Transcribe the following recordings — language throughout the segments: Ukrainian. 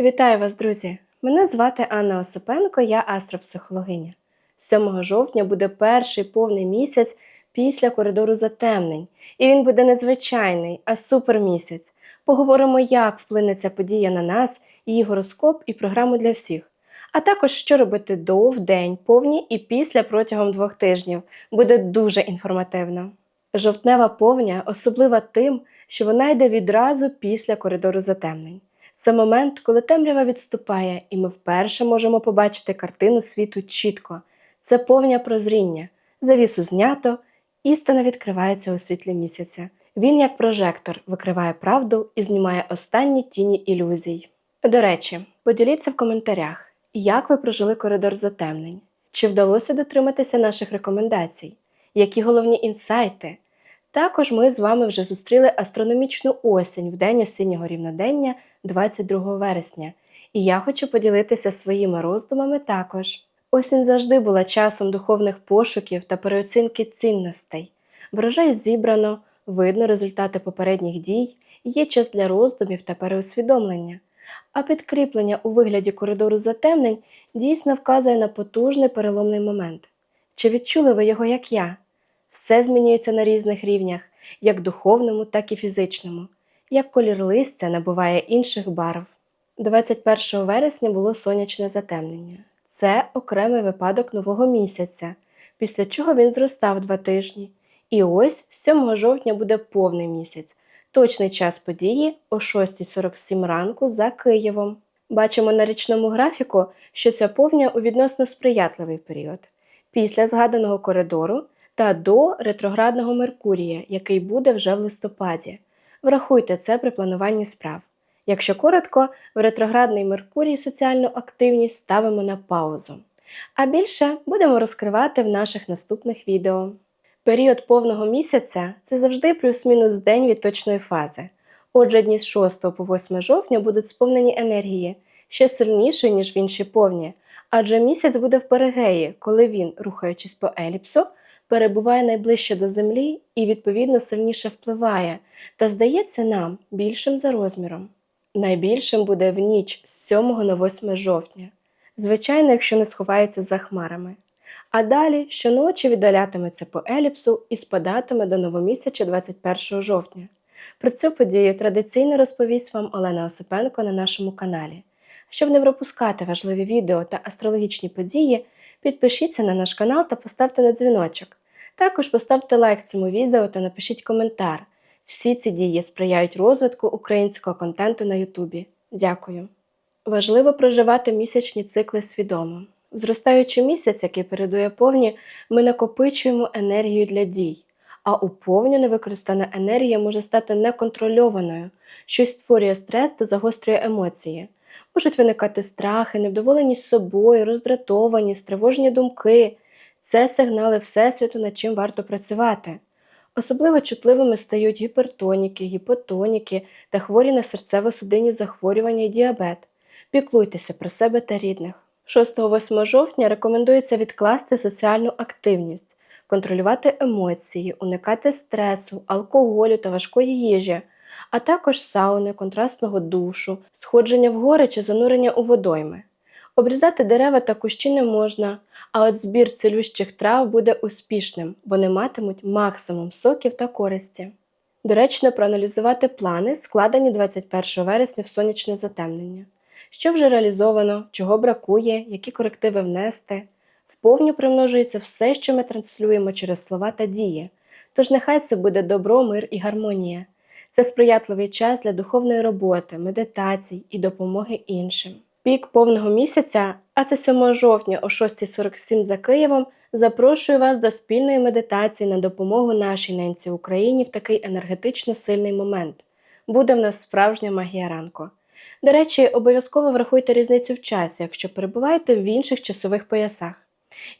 Вітаю вас, друзі! Мене звати Анна Осипенко, я астропсихологиня. 7 жовтня буде перший повний місяць після коридору затемнень, і він буде незвичайний, а супермісяць. Поговоримо, як вплине ця подія на нас, її гороскоп і програму для всіх. А також що робити до, в день, повні і після протягом двох тижнів. Буде дуже інформативно. Жовтнева повня особлива тим, що вона йде відразу після коридору затемнень. Це момент, коли темрява відступає, і ми вперше можемо побачити картину світу чітко. Це повня прозріння. Завісу знято, істина відкривається у світлі місяця. Він, як прожектор, викриває правду і знімає останні тіні ілюзій. До речі, поділіться в коментарях, як ви прожили коридор затемнень, чи вдалося дотриматися наших рекомендацій, які головні інсайти. Також ми з вами вже зустріли астрономічну осінь в день осіннього рівнодення 22 вересня, і я хочу поділитися своїми роздумами також. Осінь завжди була часом духовних пошуків та переоцінки цінностей. Врожай зібрано, видно результати попередніх дій, є час для роздумів та переосвідомлення. А підкріплення у вигляді коридору затемнень дійсно вказує на потужний переломний момент. Чи відчули ви його, як я? Все змінюється на різних рівнях, як духовному, так і фізичному, як колір листя набуває інших барв. 21 вересня було сонячне затемнення. Це окремий випадок нового місяця, після чого він зростав два тижні. І ось 7 жовтня буде повний місяць, точний час події о 6.47 ранку за Києвом. Бачимо на річному графіку, що ця повня у відносно сприятливий період. Після згаданого коридору та до ретроградного Меркурія, який буде вже в листопаді. Врахуйте це при плануванні справ. Якщо коротко, в ретроградний Меркурій соціальну активність ставимо на паузу. А більше будемо розкривати в наших наступних відео. Період повного місяця це завжди плюс-мінус день від точної фази. Отже, дні з 6 по 8 жовтня будуть сповнені енергії, ще сильнішої, ніж в інші повні, адже місяць буде в перигеї, коли він, рухаючись по еліпсу, перебуває найближче до Землі і, відповідно, сильніше впливає, та здається нам більшим за розміром. Найбільшим буде в ніч з 7 на 8 жовтня, звичайно, якщо не сховається за хмарами. А далі щоночі віддалятиметься по еліпсу і спадатиме до новомісяча 21 жовтня. Про цю подію традиційно розповість вам Олена Осипенко на нашому каналі. Щоб не пропускати важливі відео та астрологічні події, підпишіться на наш канал та поставте на дзвіночок. Також поставте лайк цьому відео та напишіть коментар. Всі ці дії сприяють розвитку українського контенту на Ютубі. Дякую. Важливо проживати місячні цикли свідомо. В зростаючий місяць, який передує повні, ми накопичуємо енергію для дій, а у повні невикористана енергія може стати неконтрольованою, що створює стрес та загострює емоції. Можуть виникати страхи, невдоволеність собою, роздратованість, тривожні думки. Це сигнали Всесвіту, над чим варто працювати. Особливо чутливими стають гіпертоніки, гіпотоніки та хворі на серцево-судинні захворювання і діабет. Піклуйтеся про себе та рідних. 6-8 жовтня рекомендується відкласти соціальну активність, контролювати емоції, уникати стресу, алкоголю та важкої їжі, а також сауни, контрастного душу, сходження в гори чи занурення у водойми. Обрізати дерева та кущі не можна, а от збір цілющих трав буде успішним, вони матимуть максимум соків та користі. Доречно проаналізувати плани, складені 21 вересня в сонячне затемнення. Що вже реалізовано, чого бракує, які корективи внести. Вповню примножується все, що ми транслюємо через слова та дії. Тож нехай це буде добро, мир і гармонія. Це сприятливий час для духовної роботи, медитацій і допомоги іншим. Пік повного місяця, а це 7 жовтня о 6.47 за Києвом, запрошую вас до спільної медитації на допомогу нашій ненці Україні в такий енергетично сильний момент. Буде в нас справжня магія ранку. До речі, обов'язково врахуйте різницю в часі, якщо перебуваєте в інших часових поясах.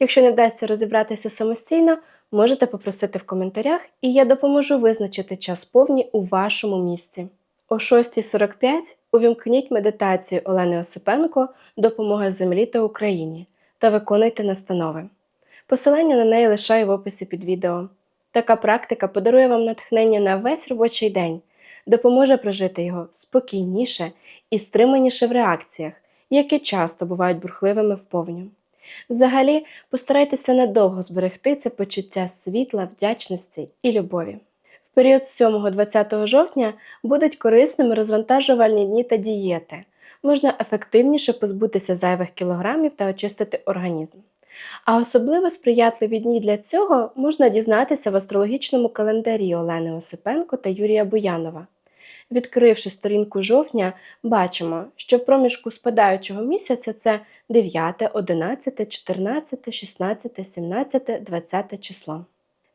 Якщо не вдасться розібратися самостійно, можете попросити в коментарях, і я допоможу визначити час повні у вашому місці. О 6.45 увімкніть медитацію Олени Осипенко Допомога землі та Україні та виконуйте настанови. Посилання на неї лишаю в описі під відео. Така практика подарує вам натхнення на весь робочий день, допоможе прожити його спокійніше і стриманіше в реакціях, які часто бувають бурхливими вповню. Взагалі, постарайтеся надовго зберегти це почуття світла, вдячності і любові. Період з 7-20 жовтня будуть корисними розвантажувальні дні та дієти. Можна ефективніше позбутися зайвих кілограмів та очистити організм. А особливо сприятливі дні для цього можна дізнатися в астрологічному календарі Олени Осипенко та Юрія Буянова. Відкривши сторінку жовтня, бачимо, що в проміжку спадаючого місяця це 9, 11, 14, 16, 17, 20 число.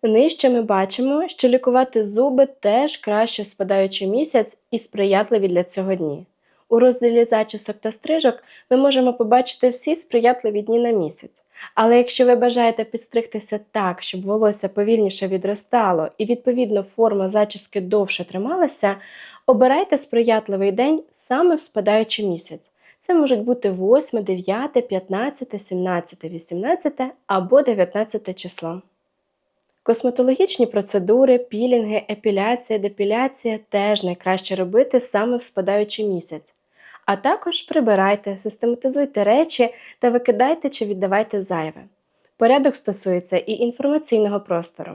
Нижче ми бачимо, що лікувати зуби теж краще спадаючий місяць і сприятливі для цього дні. У розділі зачісок та стрижок ми можемо побачити всі сприятливі дні на місяць. Але якщо ви бажаєте підстригтися так, щоб волосся повільніше відростало і відповідно форма зачіски довше трималася, обирайте сприятливий день саме в спадаючий місяць. Це можуть бути 8, 9, 15, 17, 18 або 19 число. Косметологічні процедури, пілінги, епіляція, депіляція теж найкраще робити саме в спадаючий місяць. А також прибирайте, систематизуйте речі та викидайте чи віддавайте зайве. Порядок стосується і інформаційного простору.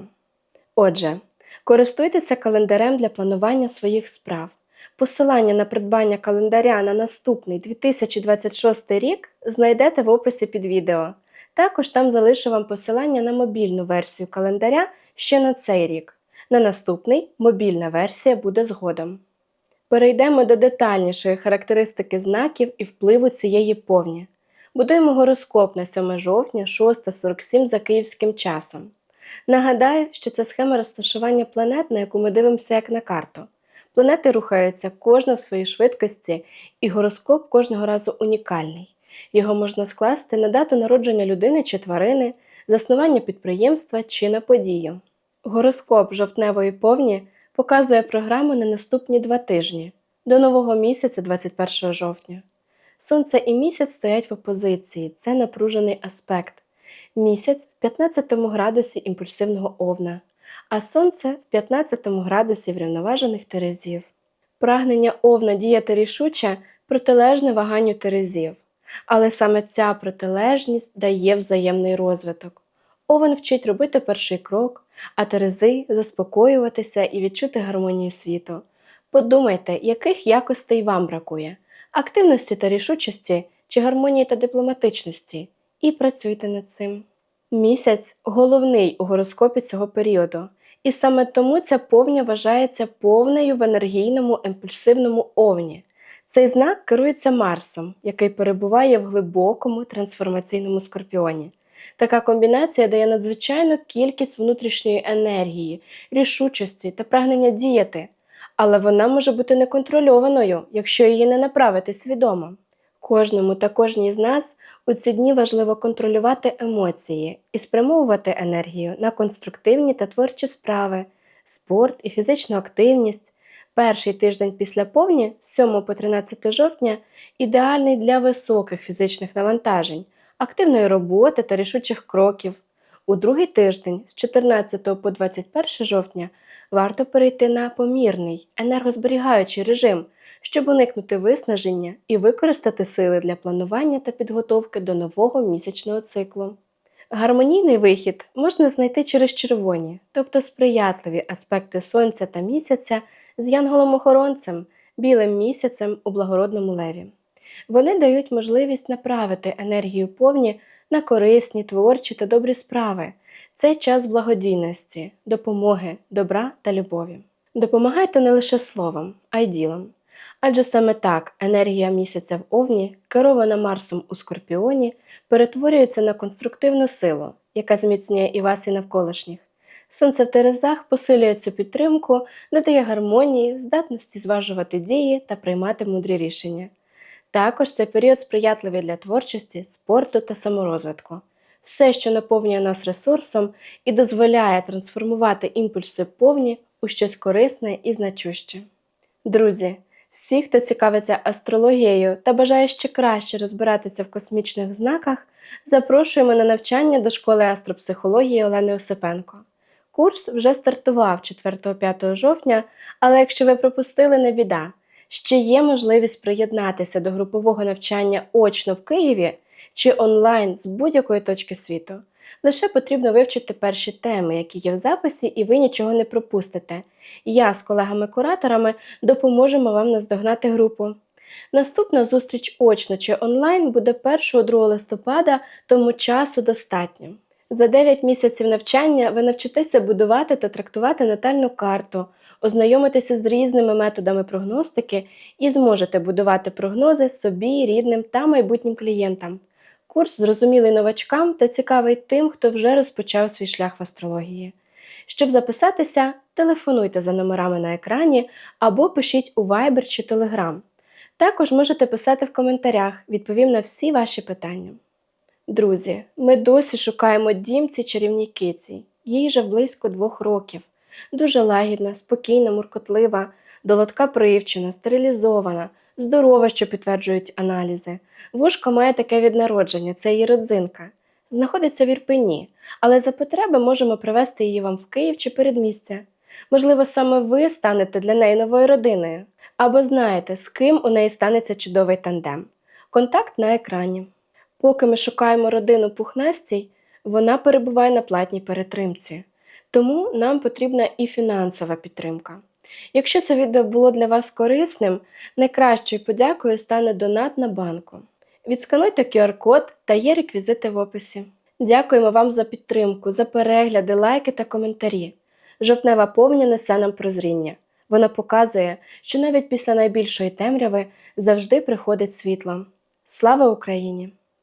Отже, користуйтеся календарем для планування своїх справ. Посилання на придбання календаря на наступний 2026 рік знайдете в описі під відео. Також там залишу вам посилання на мобільну версію календаря ще на цей рік. На наступний мобільна версія буде згодом. Перейдемо до детальнішої характеристики знаків і впливу цієї повні. Будуємо гороскоп на 7 жовтня 6.47 за київським часом. Нагадаю, що це схема розташування планет, на яку ми дивимося як на карту. Планети рухаються кожна в своїй швидкості, і гороскоп кожного разу унікальний. Його можна скласти на дату народження людини чи тварини, заснування підприємства чи на подію. Гороскоп жовтневої повні показує програму на наступні два тижні до нового місяця, 21 жовтня. Сонце і місяць стоять в опозиції, це напружений аспект. Місяць в 15 градусі імпульсивного овна, а сонце в 15 градусі врівноважених терезів. Прагнення овна діяти рішуче протилежне ваганню терезів. Але саме ця протилежність дає взаємний розвиток. Овен вчить робити перший крок, а Терези заспокоюватися і відчути гармонію світу. Подумайте, яких якостей вам бракує: активності та рішучості чи гармонії та дипломатичності, і працюйте над цим. Місяць головний у гороскопі цього періоду, і саме тому ця повня вважається повнею в енергійному імпульсивному овні. Цей знак керується Марсом, який перебуває в глибокому трансформаційному скорпіоні. Така комбінація дає надзвичайну кількість внутрішньої енергії, рішучості та прагнення діяти, але вона може бути неконтрольованою, якщо її не направити свідомо. Кожному та кожній з нас у ці дні важливо контролювати емоції і спрямовувати енергію на конструктивні та творчі справи, спорт і фізичну активність. Перший тиждень після повні, з 7 по 13 жовтня, ідеальний для високих фізичних навантажень, активної роботи та рішучих кроків. У другий тиждень, з 14 по 21 жовтня, варто перейти на помірний, енергозберігаючий режим, щоб уникнути виснаження і використати сили для планування та підготовки до нового місячного циклу. Гармонійний вихід можна знайти через червоні, тобто сприятливі аспекти сонця та місяця з янголом-охоронцем, білим місяцем у благородному леві. Вони дають можливість направити енергію повні на корисні, творчі та добрі справи. Це час благодійності, допомоги, добра та любові. Допомагайте не лише словом, а й ділом. Адже саме так енергія місяця в Овні, керована Марсом у Скорпіоні, перетворюється на конструктивну силу, яка зміцнює і вас, і навколишніх. Сонце в Терезах посилює цю підтримку, додає гармонії, здатності зважувати дії та приймати мудрі рішення. Також це період сприятливий для творчості, спорту та саморозвитку. Все, що наповнює нас ресурсом і дозволяє трансформувати імпульси повні у щось корисне і значуще. Друзі, всі, хто цікавиться астрологією та бажає ще краще розбиратися в космічних знаках, запрошуємо на навчання до школи астропсихології Олени Осипенко. Курс вже стартував 4-5 жовтня, але якщо ви пропустили, не біда. Ще є можливість приєднатися до групового навчання очно в Києві чи онлайн з будь-якої точки світу. Лише потрібно вивчити перші теми, які є в записі, і ви нічого не пропустите. Я з колегами-кураторами допоможемо вам наздогнати групу. Наступна зустріч очно чи онлайн буде 1-2 листопада, тому часу достатньо. За 9 місяців навчання ви навчитеся будувати та трактувати натальну карту, ознайомитеся з різними методами прогностики і зможете будувати прогнози собі, рідним та майбутнім клієнтам. Курс зрозумілий новачкам та цікавий тим, хто вже розпочав свій шлях в астрології. Щоб записатися, телефонуйте за номерами на екрані або пишіть у Viber чи Telegram. Також можете писати в коментарях, відповім на всі ваші питання. Друзі, ми досі шукаємо дім цій чарівній киці. Їй вже близько двох років. Дуже лагідна, спокійна, муркотлива, до лотка привчена, стерилізована, здорова, що підтверджують аналізи. Вушко має таке від народження, це її родзинка. Знаходиться в Ірпені, але за потреби можемо привезти її вам в Київ чи передмістя. Можливо, саме ви станете для неї новою родиною, або знаєте, з ким у неї станеться чудовий тандем. Контакт на екрані. Поки ми шукаємо родину пухнастій, вона перебуває на платній перетримці. Тому нам потрібна і фінансова підтримка. Якщо це відео було для вас корисним, найкращою подякою стане донат на банку. Відскануйте QR-код та є реквізити в описі. Дякуємо вам за підтримку, за перегляди, лайки та коментарі. Жовтнева повня несе нам прозріння. Вона показує, що навіть після найбільшої темряви завжди приходить світло. Слава Україні!